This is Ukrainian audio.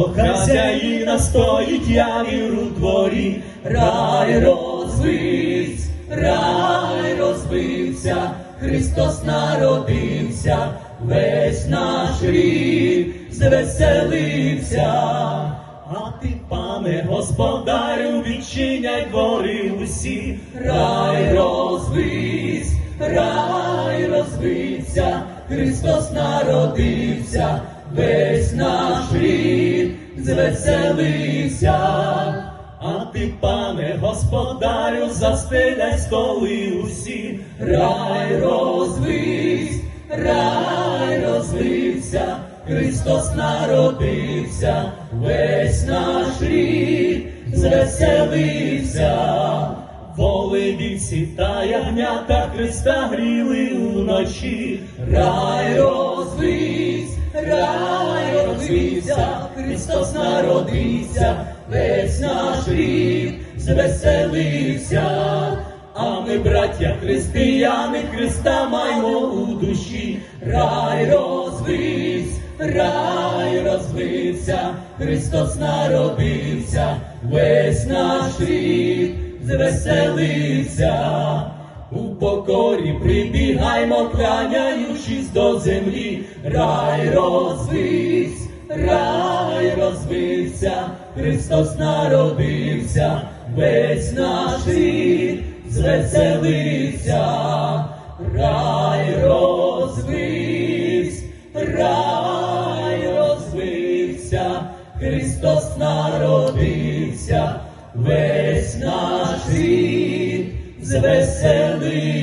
Свого хазяїна стоїть явір у дворі, рай розвився, рай розбився, Христос народився, весь наш рід звеселився. А ти, пане господарю, відчиняй двори усі, рай розвився, рай розвився, Христос народився, весь наш рід звеселився. А ти, пане господарю, застеляй столи усі, рай розвився, рай розвився, Христос народився, весь наш рід звеселився. Воли вівці та ягнята Христа гріли уночі, рай розвився, Христос народився, весь наш рід звеселився. А ми, браття християни, Христа маємо у душі, рай розвився, рай розвився, Христос народився, весь наш рід звеселився. У покорі прибігаймо, кланяючись до землі, рай розвився, рай розвився, Христос народився, весь наш рід звеселився, рай розвився, рай розвився, Христос народився, весь наш рід звеселиться.